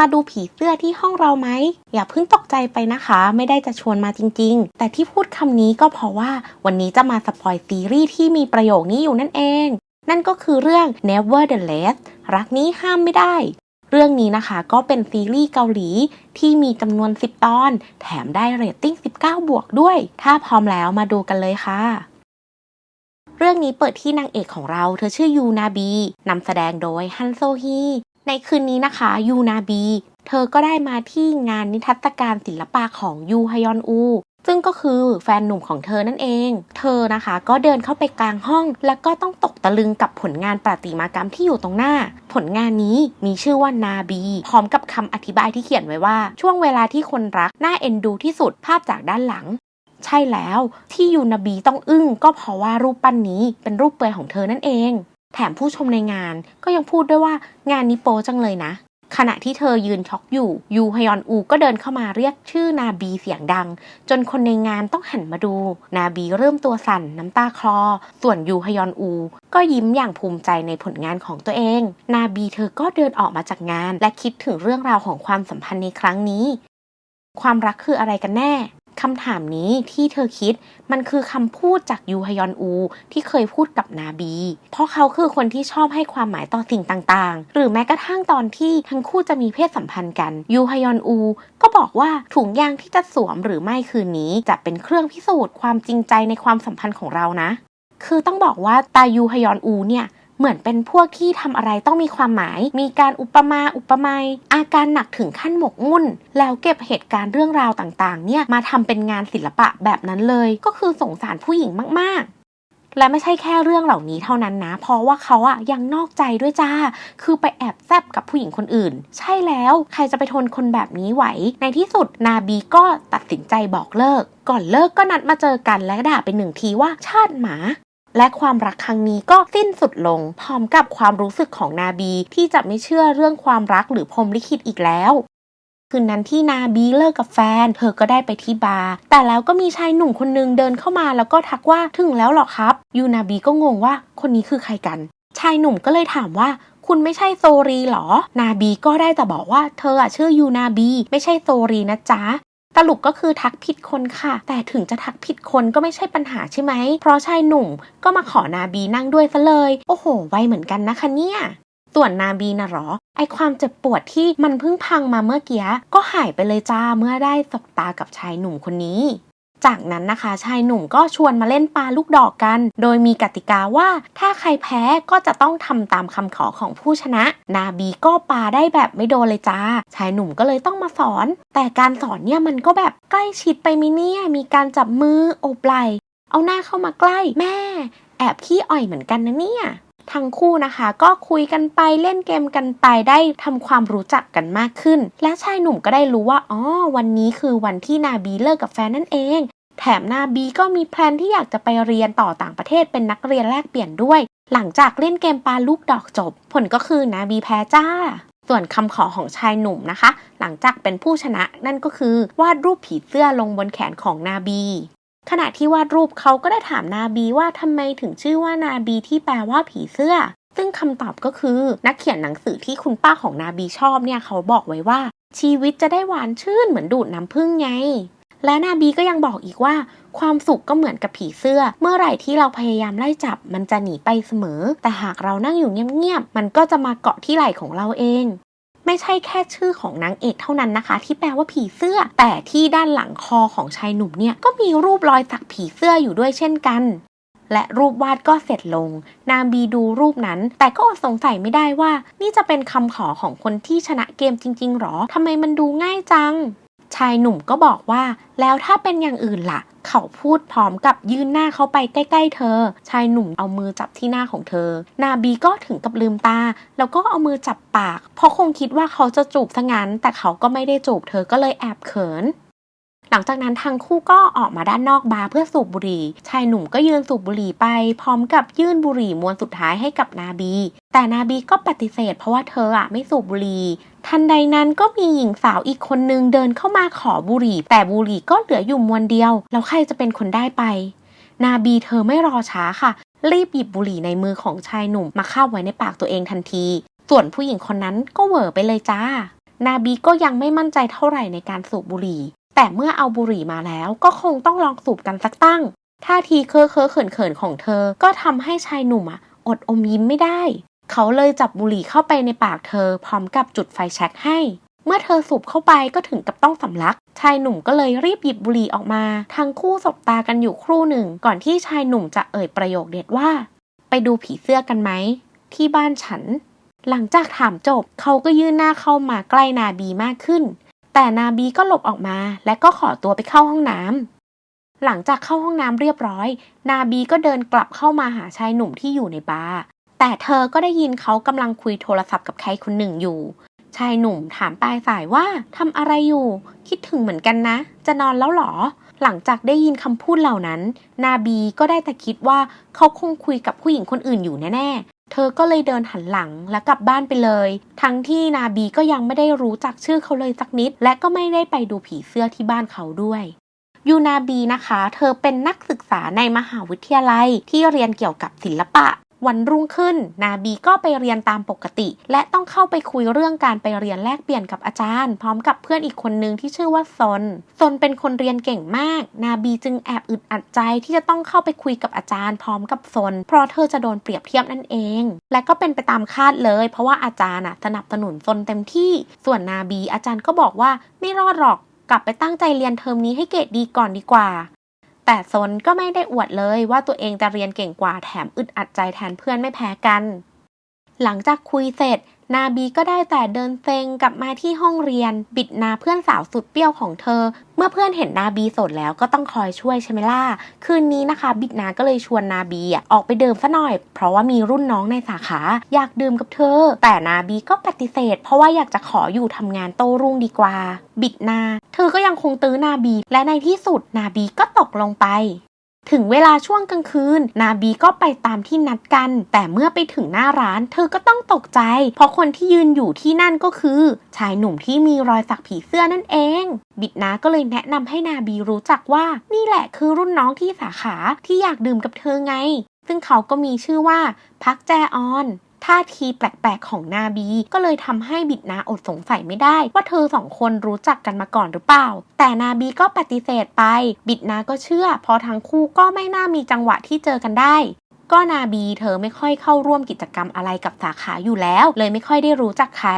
มาดูผีเสื้อที่ห้องเราไหม อย่าเพิ่งตกใจไปนะคะ ไม่ได้จะชวนมาจริง ๆ แต่ที่พูดคำนี้ก็เพราะว่าวันนี้จะมาสปอยซีรีส์ที่มีประโยคนี้อยู่นั่นเอง นั่นก็คือเรื่อง Nevertheless รักนี้ห้ามไม่ได้ เรื่องนี้นะคะก็เป็นซีรีส์เกาหลีที่มีจำนวน 10 ตอน แถมได้เรตติ้ง 19 บวกด้วย ถ้าพร้อมแล้วมาดูกันเลยค่ะเรื่องนี้เปิดที่นางเอกของเรา เธอชื่อยูนาบี นำแสดงโดยฮันโซฮี ในคืนนี้นะคะยูนาบี เธอก็ได้มาที่งานนิทรรศการศิลปะของยูฮยอนอูซึ่งก็คือแฟนหนุ่มของเธอนั่นเอง เธอนะคะก็เดินเข้าไปกลางห้อง แล้วก็ต้องตกตะลึงกับผลงานประติมากรรมที่อยู่ตรงหน้า ผลงานนี้มีชื่อว่านาบี พร้อมกับคำอธิบายที่เขียนไว้ว่า ช่วงเวลาที่คนรักน่าเอ็นดูที่สุดภาพจากด้านหลัง ใช่แล้วที่ยูนาบีต้องอึ้งก็เพราะว่ารูปปั้นนี้เป็นรูปเปลือยของเธอนั่นเอง แถมผู้ชมในงานก็ยังพูดด้วยว่างานนี้โปจังเลยนะ ขณะที่เธอยืนช็อกอยู่ ยูฮยอนอูก็เดินเข้ามาเรียกชื่อนาบีเสียงดัง จนคนในงานต้องหันมาดู นาบีเริ่มตัวสั่นน้ำตาคลอ ส่วนยูฮยอนอู ก็ยิ้มอย่างภูมิใจในผลงานของตัวเอง นาบีเธอก็เดินออกมาจากงาน และคิดถึงเรื่องราวของความสัมพันธ์ในครั้งนี้ ความรักคืออะไรกันแน่ คำถามนี้ที่เธอคิดมันคือคำพูดจากยูฮยอนอู ที่เคยพูดกับนาบี เพราะเขาคือคนที่ชอบให้ความหมายต่อสิ่งต่างๆ หรือแม้กระทั่งตอนที่ทั้งคู่จะมีเพศสัมพันธ์กันยูฮยอนอู ก็บอกว่าถุงยางที่จะสวมหรือไม่คืนนี้ จะเป็นเครื่องพิสูจน์ความจริงใจในความสัมพันธ์ของเรานะ คือต้องบอกว่าตายูฮยอนอูเนี่ย เหมือนเป็นพวกที่ทำอะไรต้องมีความหมาย มีการอุปมาอุปไมยอาการหนักถึงขั้นหมกมุ่น แล้วเก็บเหตุการณ์เรื่องราวต่างๆ เนี่ยมาทำเป็นงานศิลปะแบบนั้นเลย ก็คือสงสารผู้หญิงมากๆและไม่ใช่แค่เรื่องเหล่านี้เท่านั้นนะ เพราะว่าเขาอะยังนอกใจด้วยจ้า คือไปแอบแซบกับผู้หญิงคนอื่น ใช่แล้วใครจะไปทนคนแบบนี้ไหว ในที่สุดนาบีก็ตัดสินใจบอกเลิก ก่อนเลิกก็นัดมาเจอกันและด่าไปหนึ่งทีว่าชาติหมา และความรักครั้งนี้ก็สิ้นสุดลง พร้อมกับความรู้สึกของนาบีที่จะไม่เชื่อเรื่องความรักหรือพรมลิขิตอีกแล้วคืนนั้นที่นาบีเลิกกับแฟน เธอก็ได้ไปที่บาร์ แต่แล้วก็มีชายหนุ่มคนนึงเดินเข้ามาแล้วก็ทักว่าถึงแล้วหรอครับ ยูนาบีก็งงว่าคนนี้คือใครกัน ชายหนุ่มก็เลยถามว่า คุณไม่ใช่โซรีหรอ นาบีก็ได้แต่บอกว่าเธออะชื่อยูนาบี ไม่ใช่โซรีนะจ๊ะ สรุปก็คือทักผิดคนค่ะ แต่ถึงจะทักผิดคนก็ไม่ใช่ปัญหาใช่ไหม เพราะชายหนุ่มก็มาขอนาบีนั่งด้วยซะเลย โอ้โห ไวเหมือนกันนะคะเนี่ยส่วนนาบีนะหรอ ไอความเจ็บปวดที่มันเพิ่งพังมาเมื่อกี้ ก็หายไปเลยจ้าเมื่อได้สบตากับชายหนุ่มคนนี้ จากนั้นนะคะชายหนุ่มก็ชวนมาเล่นปลาลูกดอกกัน โดยมีกติกาว่าถ้าใครแพ้ก็จะต้องทำตามคำขอของผู้ชนะ นาบีก็ปาได้แบบไม่โดนเลยจ้า ชายหนุ่มก็เลยต้องมาสอน แต่การสอนเนี่ยมันก็แบบใกล้ชิดไปมิเนี่ยมีการจับมือโอบไหลเอาหน้าเข้ามาใกล้แม่ แอบขี้อ่อยเหมือนกันนะเนี่ย ทั้งคู่นะคะ ก็คุยกันไปเล่นเกมกันไปได้ทำความรู้จักกันมากขึ้น และชายหนุ่มก็ได้รู้ว่าอ๋อวันนี้คือวันที่นาบีเลิกกับแฟนนั่นเอง แถมนาบีก็มีแพลนที่อยากจะไปเรียนต่อต่างประเทศเป็นนักเรียนแลกเปลี่ยนด้วย หลังจากเล่นเกมปลาลูกดอกจบ ผลก็คือนาบีแพ้จ้าส่วนคำขอของชายหนุ่มนะคะ หลังจากเป็นผู้ชนะนั่นก็คือ วาดรูปผีเสื้อลงบนแขนของนาบี ขณะที่วาดรูปเขาก็ได้ถามนาบีว่าทำไมถึงชื่อว่านาบีที่แปลว่าผีเสื้อ ซึ่งคำตอบก็คือนักเขียนหนังสือที่คุณป้าของนาบีชอบเนี่ยเขาบอกไว้ว่า ชีวิตจะได้หวานชื่นเหมือนดูดน้ำผึ้งไง และนาบีก็ยังบอกอีกว่า ความสุขก็เหมือนกับผีเสื้อ เมื่อไหร่ที่เราพยายามไล่จับ มันจะหนีไปเสมอ แต่หากเรานั่งอยู่เงียบๆมันก็จะมาเกาะที่ไหล่ของเราเอง ไม่ใช่แค่ชื่อของนางเอกเท่านั้นนะคะ ที่แปลว่าผีเสื้อ แต่ที่ด้านหลังคอของชายหนุ่มเนี่ยก็มีรูปรอยสักผีเสื้ออยู่ด้วยเช่นกันและรูปวาดก็เสร็จลง นางบีดูรูปนั้น แต่ก็อดสงสัยไม่ได้ว่า นี่จะเป็นคำขอของคนที่ชนะเกมจริง ๆหรอทำไมมันดูง่ายจัง ชายหนุ่มก็บอกว่า แล้วถ้าเป็นอย่างอื่นล่ะ เขาพูดพร้อมกับยื่นหน้าเข้าไปใกล้ ๆ เธอ ชายหนุ่มเอามือจับที่หน้าของเธอ นาบีก็ถึงกับลืมตา แล้วก็เอามือจับปาก เพราะคงคิดว่าเขาจะจูบซะงั้น แต่เขาก็ไม่ได้จูบเธอก็เลยแอบเขิน หลังจากนั้นทั้งคู่ก็ออกมาด้านนอกบาร์เพื่อสูบบุหรี่ ชายหนุ่มก็ยืนสูบบุหรี่ไป พร้อมกับยื่นบุหรี่มวนสุดท้ายให้กับนาบี แต่นาบีก็ปฏิเสธเพราะว่าเธออะไม่สูบบุหรี่ทันใดนั้นก็มีหญิงสาวอีกคนนึงเดินเข้ามาขอบุหรี่ แต่บุหรี่ก็เหลืออยู่มวนเดียว แล้วใครจะเป็นคนได้ไป นาบีเธอไม่รอช้าค่ะ รีบหยิบบุหรี่ในมือของชายหนุ่มมาคาบไว้ในปากตัวเองทันที ส่วนผู้หญิงคนนั้นก็เหวอไปเลยจ้า นาบีก็ยังไม่มั่นใจเท่าไหร่ในการสูบบุหรี่ แต่เมื่อเอาบุหรี่มาแล้วก็คงต้องลองสูบกันสักตั้ง ท่าทีเคอะเคอะเขินเขินของเธอ ก็ทำให้ชายหนุ่มอะอดอมยิ้มไม่ได้ เขาเลยจับบุหรี่เข้าไปในปากเธอ พร้อมกับจุดไฟแช็กให้ เมื่อเธอสูบเข้าไปก็ถึงกับต้องสำลัก ชายหนุ่มก็เลยรีบหยิบบุหรี่ออกมา ทั้งคู่สบตากันอยู่ครู่หนึ่ง ก่อนที่ชายหนุ่มจะเอ่ยประโยคเด็ดว่า ไปดูผีเสื้อกันไหมที่บ้านฉัน หลังจากถามจบเขาก็ยื่นหน้าเข้ามาใกล้นาบีมากขึ้น แต่นาบีก็หลบออกมา และก็ขอตัวไปเข้าห้องน้ำหลังจากเข้าห้องน้ำเรียบร้อย นาบีก็เดินกลับเข้ามาหาชายหนุ่มที่อยู่ในบาร์แต่เธอก็ได้ยินเขากำลังคุยโทรศัพท์กับใครคนหนึ่งอยู่ ชายหนุ่มถามปลายสายว่าทำอะไรอยู่ คิดถึงเหมือนกันนะ จะนอนแล้วหรอ หลังจากได้ยินคำพูดเหล่านั้น นาบีก็ได้แต่คิดว่าเขาคงคุยกับผู้หญิงคนอื่นอยู่แน่ เธอก็เลยเดินหันหลังและกลับบ้านไปเลย ทั้งที่นาบีก็ยังไม่ได้รู้จักชื่อเขาเลยสักนิด และก็ไม่ได้ไปดูผีเสื้อที่บ้านเขาด้วยยูนาบีนะคะ เธอเป็นนักศึกษาในมหาวิทยาลัยที่เรียนเกี่ยวกับศิลปะ วันรุ่งขึ้น นาบีก็ไปเรียนตามปกติ และต้องเข้าไปคุยเรื่องการไปเรียนแลกเปลี่ยนกับอาจารย์ พร้อมกับเพื่อนอีกคนนึงที่ชื่อว่าซนซนเป็นคนเรียนเก่งมาก นาบีจึงแอบอึดอัดใจที่จะต้องเข้าไปคุยกับอาจารย์ พร้อมกับซนเพราะเธอจะโดนเปรียบเทียบนั่นเอง และก็เป็นไปตามคาดเลย เพราะว่าอาจารย์น่ะสนับสนุนซนเต็มที่ ส่วนนาบีอาจารย์ก็บอกว่าไม่รอดหรอกกลับไปตั้งใจเรียนเทอมนี้ให้เกรดดีก่อนดีกว่า แต่ซนก็ไม่ได้อวดเลยว่าตัวเองจะเรียนเก่งกว่าแถมอึดอัดใจแทนเพื่อนไม่แพ้กัน หลังจากคุยเสร็จ นาบีก็ได้แต่เดินเซงกลับมาที่ห้องเรียน บิดนาเพื่อนสาวสุดเปรี้ยวของเธอ เมื่อเพื่อนเห็นนาบีสดแล้วก็ต้องคอยช่วยใช่ไหมล่ะคืนนี้นะคะ บิดนาก็เลยชวนนาบีอะออกไปดื่มซะหน่อย เพราะว่ามีรุ่นน้องในสาขา อยากดื่มกับเธอ แต่นาบีก็ปฏิเสธ เพราะว่าอยากจะขออยู่ทำงานโต้รุ่งดีกว่า บิดนา เธอก็ยังคงตื้อนาบี และในที่สุดนาบีก็ตกลงไป ถึงเวลาช่วงกลางคืน นาบีก็ไปตามที่นัดกัน แต่เมื่อไปถึงหน้าร้าน เธอก็ต้องตกใจ เพราะคนที่ยืนอยู่ที่นั่นก็คือ ชายหนุ่มที่มีรอยสักผีเสื้อนั่นเอง บิดนาก็เลยแนะนำให้นาบีรู้จักว่า นี่แหละคือรุ่นน้องที่สาขาที่อยากดื่มกับเธอไง ซึ่งเขาก็มีชื่อว่าพักแจออน ท่าทีแปลกๆของนาบี ก็เลยทำให้บิดนาอดสงสัยไม่ได้ ว่าเธอสองคนรู้จักกันมาก่อนหรือเปล่า แต่นาบีก็ปฏิเสธไป บิดนาก็เชื่อพราะทั้งคู่ก็ไม่น่ามีจังหวะที่เจอกันได้ก็นาบีเธอไม่ค่อยเข้าร่วมกิจกรรมอะไรกับสาขาอยู่แล้ว เลยไม่ค่อยได้รู้จักใคร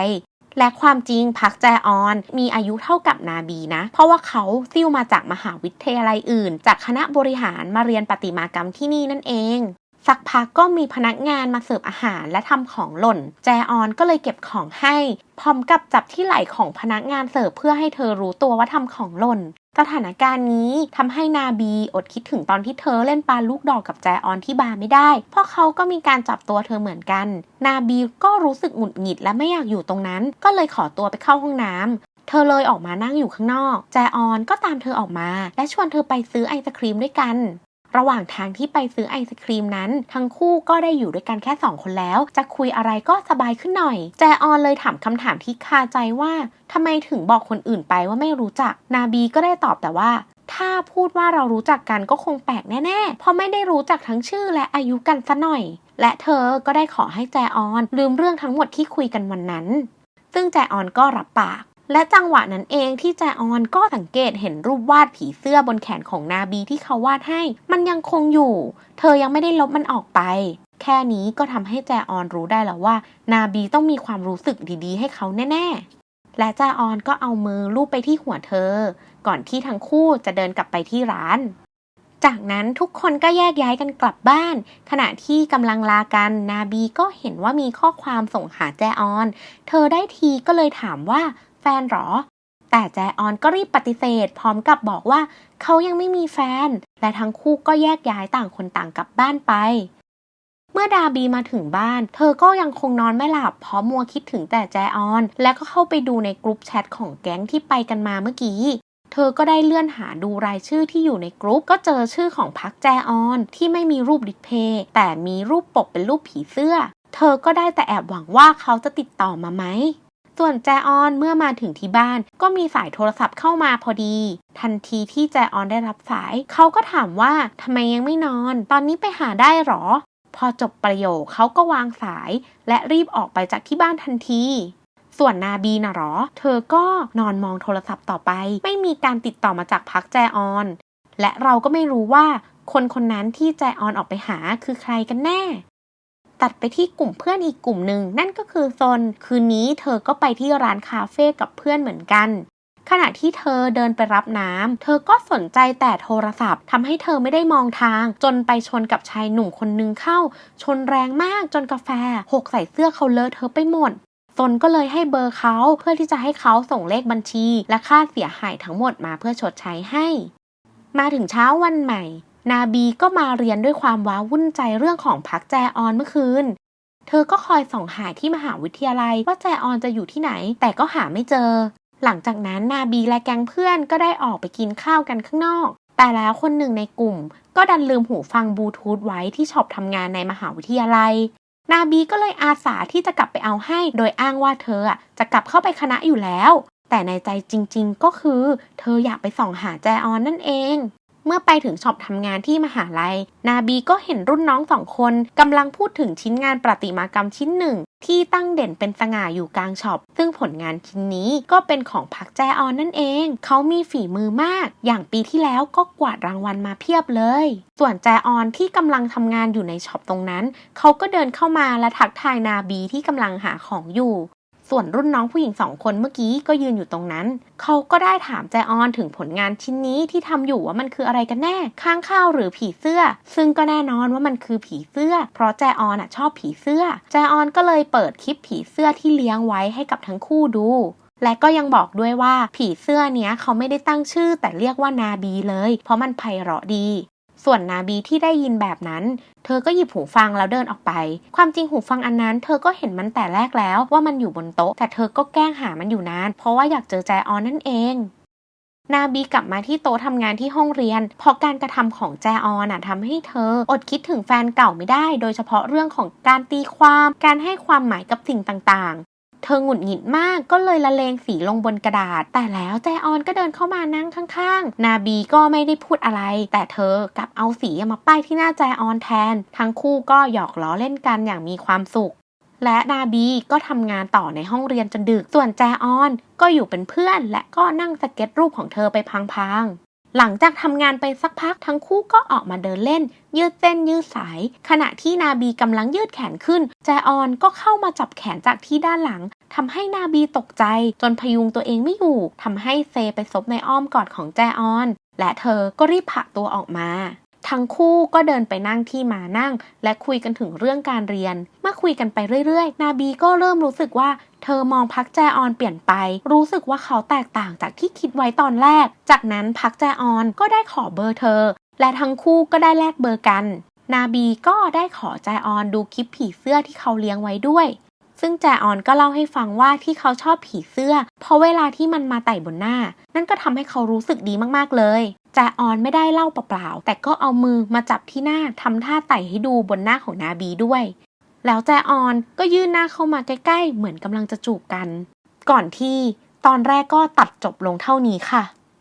และความจริงพักแจออน มีอายุเท่ากับนาบีนะ เพราะว่าเขาซิ่วมาจากมหาวิทยาลัยอื่น จากคณะบริหารมาเรียนประติมากรรมที่นี่นั่นเอง สักพักก็มีพนักงานมาเสิร์ฟอาหารและทำของหล่น แจออนก็เลยเก็บของให้ พร้อมกับจับที่ไหล่ของพนักงานเสิร์ฟเพื่อให้เธอรู้ตัวว่าทำของหล่น สถานการณ์นี้ทำให้นาบีอดคิดถึงตอนที่เธอเล่นปลาลูกดอกกับแจออนที่บาร์ไม่ได้ เพราะเขาก็มีการจับตัวเธอเหมือนกัน นาบีก็รู้สึกหงุดหงิดและไม่อยากอยู่ตรงนั้น ก็เลยขอตัวไปเข้าห้องน้ำเธอเลยออกมานั่งอยู่ข้างนอก แจออนก็ตามเธอออกมา และชวนเธอไปซื้อไอศครีมด้วยกัน ระหว่างทางที่ไปซื้อไอศครีมนั้น ทั้งคู่ก็ได้อยู่ด้วยกันแค่สองคนแล้ว จะคุยอะไรก็สบายขึ้นหน่อย แจออนเลยถามคำถามที่คาใจว่าทำไมถึงบอกคนอื่นไปว่าไม่รู้จัก นาบีก็ได้ตอบแต่ว่าถ้าพูดว่าเรารู้จักกันก็คงแปลกแน่ๆ เพราะไม่ได้รู้จักทั้งชื่อและอายุกันซะหน่อย และเธอก็ได้ขอให้แจออนลืมเรื่องทั้งหมดที่คุยกันวันนั้น ซึ่งแจออนก็รับปาก และจังหวะนั้นเองที่แจออนก็สังเกตเห็นรูปวาดผีเสื้อบนแขนของนาบีที่เขาวาดให้ มันยังคงอยู่ เธอยังไม่ได้ลบมันออกไป แค่นี้ก็ทำให้แจออนรู้ได้แล้วว่า นาบีต้องมีความรู้สึกดีๆ ให้เขาแน่ๆ และแจออนก็เอามือลูบไปที่หัวเธอ ก่อนที่ทั้งคู่จะเดินกลับไปที่ร้านจากนั้นทุกคนก็แยกย้ายกันกลับบ้าน ขณะที่กำลังลากันนาบีก็เห็นว่ามีข้อความส่งหาแจออน เธอได้ทีก็เลยถามว่า นหรอ แต่แจออนก็รีบปฏิเสธ พร้อมกับบอกว่าเขายังไม่มีแฟน และทั้งคู่ก็แยกย้ายต่างคนต่างกลับบ้านไป เมื่อดาบีมาถึงบ้าน เธอก็ยังคงนอนไม่หลับเพราะมัวคิดถึงแต่แจออน และก็เข้าไปดูในกลุ่มแชทของแก๊งที่ไปกันมาเมื่อกี้เธอก็ได้เลื่อนหาดูรายชื่อที่อยู่ในกลุ่มก็เจอชื่อของพักแจออน ที่ไม่มีรูปดิสเพย์แต่มีรูปปกเป็นรูปผีเสื้อ เธอก็ได้แต่แอบหวังว่าเขาจะติดต่อมาไหม ส่วนแจออนเมื่อมาถึงที่บ้าน ก็มีสายโทรศัพท์เข้ามาพอดี ทันทีที่แจออนได้รับสาย เขาก็ถามว่าทำไมยังไม่นอน ตอนนี้ไปหาได้หรอ พอจบประโยคเขาก็วางสาย และรีบออกไปจากที่บ้านทันทีส่วนนาบีน่ะหรอ เธอก็นอนมองโทรศัพท์ต่อไป ไม่มีการติดต่อมาจากพักแจออน และเราก็ไม่รู้ว่าคนคนนั้นที่แจออนออกไปหาคือใครกันแน่ ตัดไปที่กลุ่มเพื่อนอีกกลุ่มหนึ่งนั่นก็คือโซนคืนนี้เธอก็ไปที่ร้านคาเฟ่กับเพื่อนเหมือนกัน ขณะที่เธอเดินไปรับน้ำเธอก็สนใจแต่โทรศัพท์ทำให้เธอไม่ได้มองทาง จนไปชนกับชายหนุ่มคนนึงเข้า ชนแรงมากจนกาแฟ หกใส่เสื้อเขาเลอะเธอไปหมดซนก็เลยให้เบอร์เขาเพื่อที่จะให้เขาส่งเลขบัญชี และค่าเสียหายทั้งหมดมาเพื่อชดใช้ให้ มาถึงเช้าวันใหม่ นาบีก็มาเรียนด้วยความว้าวุ่นใจเรื่องของพักแจออนเมื่อคืน เธอก็คอยส่องหาที่มหาวิทยาลัยว่าแจออนจะอยู่ที่ไหน แต่ก็หาไม่เจอ หลังจากนั้นนาบีและแก๊งเพื่อนก็ได้ออกไปกินข้าวกันข้างนอก แต่แล้วคนหนึ่งในกลุ่ม ก็ดันลืมหูฟังบลูทูธไว้ที่ช็อปทำงานในมหาวิทยาลัย นาบีก็เลยอาสาที่จะกลับไปเอาให้ โดยอ้างว่าเธออะจะกลับเข้าไปคณะอยู่แล้ว แต่ในใจจริง ๆ ก็คือ เธออยากไปส่องหาแจออนนั่นเอง เมื่อไปถึงช็อปทำงานที่มหาลัย นาบีก็เห็นรุ่นน้องสองคนกำลังพูดถึงชิ้นงานประติมากรรมชิ้นหนึ่ง ที่ตั้งเด่นเป็นสง่าอยู่กลางช็อป ซึ่งผลงานชิ้นนี้ก็เป็นของพักแจออนนั่นเอง เขามีฝีมือมาก อย่างปีที่แล้วก็กวาดรางวัลมาเพียบเลย ส่วนแจออนที่กำลังทำงานอยู่ในช็อปตรงนั้น เขาก็เดินเข้ามาและทักทายนาบีที่กำลังหาของอยู่ ส่วนรุ่นน้องผู้หญิงสองคนเมื่อกี้ก็ยืนอยู่ตรงนั้น เขาก็ได้ถามแจออนถึงผลงานชิ้นนี้ที่ทำอยู่ว่ามันคืออะไรกันแน่ ข้างข้าวหรือผีเสื้อ ซึ่งก็แน่นอนว่ามันคือผีเสื้อ เพราะแจออนอะชอบผีเสื้อ แจออนก็เลยเปิดคลิปผีเสื้อที่เลี้ยงไว้ให้กับทั้งคู่ดูและก็ยังบอกด้วยว่าผีเสื้อเนี้ยเขาไม่ได้ตั้งชื่อแต่เรียกว่านาบีเลย เพราะมันไพเราะดี ส่วนนาบีที่ได้ยินแบบนั้น เธอก็หยิบหูฟังแล้วเดินออกไป ความจริงหูฟังอันนั้น เธอก็เห็นมันแต่แรกแล้วว่ามันอยู่บนโต๊ะ แต่เธอก็แกล้งหามันอยู่นาน เพราะว่าอยากเจอแจออนนั่นเอง นาบีกลับมาที่โต๊ะทำงานที่ห้องเรียน เพราะการกระทำของแจออนน่ะทำให้เธอ อดคิดถึงแฟนเก่าไม่ได้ โดยเฉพาะเรื่องของการตีความ การให้ความหมายกับสิ่งต่าง เธอหงุดหงิดมากก็เลยละเลงสีลงบนกระดาษ แต่แล้วแจออนก็เดินเข้ามานั่งข้างๆ นาบีก็ไม่ได้พูดอะไร แต่เธอกลับเอาสีมาป้ายที่หน้าแจออนแทน ทั้งคู่ก็หยอกล้อเล่นกันอย่างมีความสุข และนาบีก็ทำงานต่อในห้องเรียนจนดึก ส่วนแจออนก็อยู่เป็นเพื่อน และก็นั่งสเก็ตรูปของเธอไปพังๆ หลังจากทำงานไปสักพักทั้งคู่ก็ออกมาเดินเล่น ยืดเส้นยืดสาย ขณะที่นาบีกำลังยืดแขนขึ้น แจออนก็เข้ามาจับแขนจากที่ด้านหลังทำให้นาบีตกใจ จนพยุงตัวเองไม่อยู่ทำให้เซไปซบในอ้อมกอดของแจออน และเธอก็รีบผลักตัวออกมา ทั้งคู่ก็เดินไปนั่งที่มานั่ง และคุยกันถึงเรื่องการเรียน เมื่อคุยกันไปเรื่อยๆ นาบีก็เริ่มรู้สึกว่าเธอมองพักแจออนเปลี่ยนไป รู้สึกว่าเขาแตกต่างจากที่คิดไว้ตอนแรก จากนั้นพักแจออนก็ได้ขอเบอร์เธอ และทั้งคู่ก็ได้แลกเบอร์กัน นาบีก็ได้ขอแจออนดูคลิปผีเสื้อที่เขาเลี้ยงไว้ด้วย ซึ่งแจออนก็เล่าให้ฟังว่าที่เขาชอบผีเสื้อ เพราะเวลาที่มันมาไต่บนหน้า นั่นก็ทำให้เขารู้สึกดีมากๆเลยแจออนไม่ได้เล่าเปล่าๆแต่ก็เอามือมาจับที่หน้าทำท่าไต่ให้ดูบนหน้าของนาบีด้วย แล้วแจออนก็ยื่นหน้าเข้ามาใกล้ๆ เหมือนกำลังจะจูบกัน ก่อนที่ตอนแรกก็ตัดจบลงเท่านี้ค่ะ